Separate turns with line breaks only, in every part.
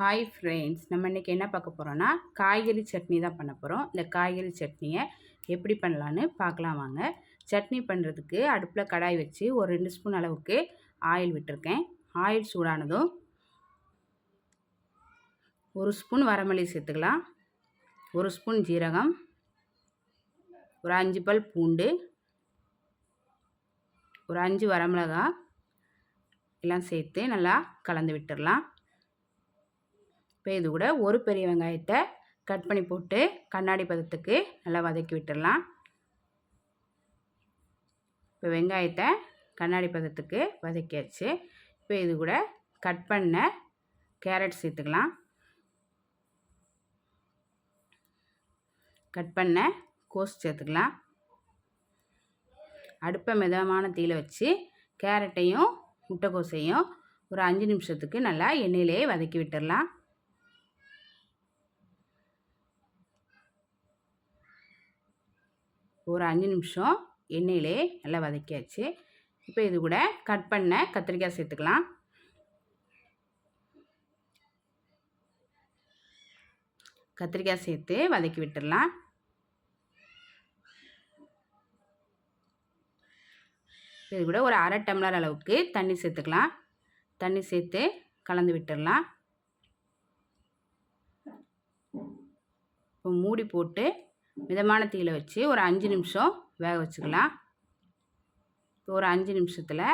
Hi friends நம்ம இன்றைக்கி என்ன பார்க்க போகிறோன்னா காய்கறி சட்னி தான் பண்ண போகிறோம் இந்த காய்கறி சட்னியை எப்படி பண்ணலான்னு பார்க்கலாம் வாங்க. சட்னி பண்ணுறதுக்கு அடுப்பில் கடாய் வச்சு ஒரு ரெண்டு ஸ்பூன் அளவுக்கு ஆயில் விட்டுருக்கேன். ஆயில் சூடானதும் ஒரு ஸ்பூன் வரமல்லி சேர்த்துக்கலாம். ஒரு ஸ்பூன் ஜீரகம். ஒரு அஞ்சு பல் பூண்டு. ஒரு அஞ்சு வரமிளகா. எல்லாம் சேர்த்து நல்லா கலந்து விட்டுடலாம் இப்போ இது கூட ஒரு பெரிய வெங்காயத்தை கட் பண்ணி போட்டு கண்ணாடி பதத்துக்கு நல்லா வதக்கி விட்டுடலாம். இப்போ வெங்காயத்தை கண்ணாடி பதத்துக்கு வதக்கியாச்சு. இப்போ இது கூட கட் பண்ண கேரட் சேர்த்துக்கலாம். கட் பண்ண கோஸ் சேர்த்துக்கலாம். அடுப்பை மிதமான தீயில் வச்சு கேரட்டையும் முட்டைக்கோசையும் ஒரு அஞ்சு நிமிஷத்துக்கு நல்லா எண்ணெயிலே வதக்கி விட்டுடலாம். ஒரு அஞ்சு நிமிஷம் எண்ணெயிலே நல்லா வதக்கியாச்சு. இப்போ இது கூட கட் பண்ண கத்திரிக்காய் சேர்த்துக்கலாம். கத்திரிக்காய் சேர்த்து வதக்கி விட்டுடலாம் இது கூட ஒரு அரை டம்ளர் அளவுக்கு தண்ணி சேர்த்துக்கலாம். தண்ணி சேர்த்து கலந்து விட்டுடலாம் இப்போ மூடி போட்டு மிதமான தீயில் வச்சு ஒரு அஞ்சு நிமிஷம் வேக வச்சுக்கலாம். இப்போ ஒரு அஞ்சு நிமிஷத்தில்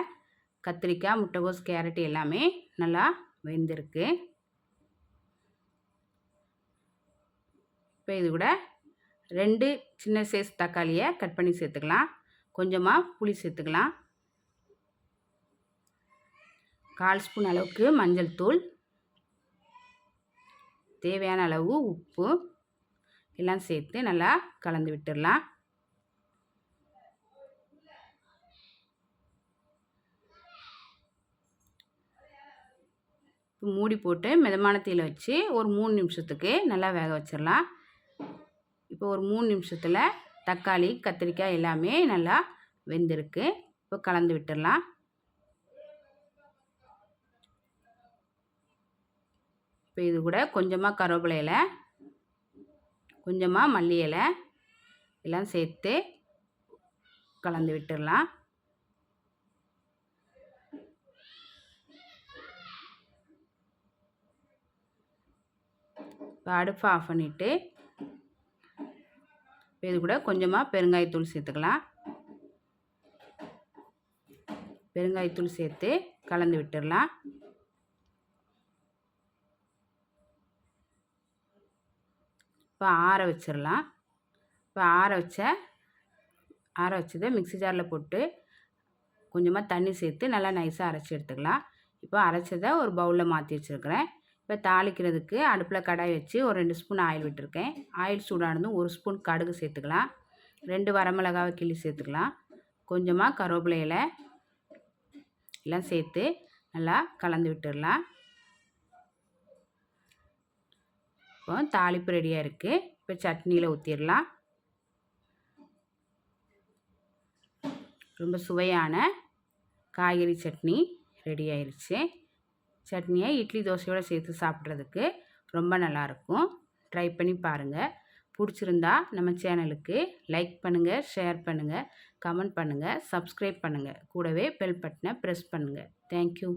கத்திரிக்காய் முட்டைகோஸ் கேரட் எல்லாமே நல்லா வெந்திருக்கு. இப்போ இது கூட ரெண்டு சின்ன சைஸ் தக்காளியை கட் பண்ணி சேர்த்துக்கலாம். கொஞ்சமாக புளி சேர்த்துக்கலாம். கால் ஸ்பூன் அளவுக்கு மஞ்சள் தூள். தேவையான அளவு உப்பு. எல்லாம் சேர்த்து நல்லா கலந்து விட்டுடலாம். இப்போ மூடி போட்டு மிதமான தீயில் வச்சு ஒரு மூணு நிமிஷத்துக்கு நல்லா வேக வச்சிடலாம். இப்போ ஒரு மூணு நிமிஷத்தில் தக்காளி கத்திரிக்காய் எல்லாமே நல்லா வெந்திருக்கு. இப்போ கலந்து விட்டுடலாம். இப்போ இது கூட கொஞ்சமாக கருவேப்பிலையில் கொஞ்சமாக மல்லி இலை எல்லாம் சேர்த்து கலந்து விட்டுடலாம். அடுப்பை ஆஃப் பண்ணிவிட்டு இது கூட கொஞ்சமாக பெருங்காயத்தூள் சேர்த்துக்கலாம். பெருங்காயத்தூள் சேர்த்து கலந்து விட்டுடலாம். இப்போ ஆற வச்சிடலாம் இப்போ ஆற வச்ச ஆற வச்சதை மிக்சி ஜாரில் போட்டு கொஞ்சமாக தண்ணி சேர்த்து நல்லா நைஸாக அரைச்சி எடுத்துக்கலாம். இப்போ அரைச்சதை ஒரு பவுலில் மாற்றி வச்சுருக்கிறேன். இப்போ தாளிக்கிறதுக்கு அடுப்பில் கடாய் வச்சு ஒரு ரெண்டு ஸ்பூன் ஆயில் விட்டுருக்கேன். ஆயில் சூடானதும் ஒரு ஸ்பூன் கடுகு சேர்த்துக்கலாம். ரெண்டு வரமிளகாவை கிள்ளி சேர்த்துக்கலாம். கொஞ்சமாக கருவேப்பிலை எல்லாம் சேர்த்து நல்லா கலந்து விட்டுடலாம் இப்போ தாளிப்பு ரெடியாக இருக்குது இப்போ சட்னியில் ஊற்றிடலாம் ரொம்ப சுவையான காய்கறி சட்னி ரெடி ஆயிடுச்சு சட்னியை இட்லி தோசையோடு சேர்த்து சாப்பிட்றதுக்கு ரொம்ப நல்லாயிருக்கும் ட்ரை பண்ணி பாருங்கள் பிடிச்சிருந்தா நம்ம சேனலுக்கு லைக் பண்ணுங்கள் ஷேர் பண்ணுங்கள் கமெண்ட் பண்ணுங்கள் சப்ஸ்கிரைப் பண்ணுங்கள் கூடவே பெல் பட்டனை ப்ரெஸ் பண்ணுங்கள் தேங்க்யூ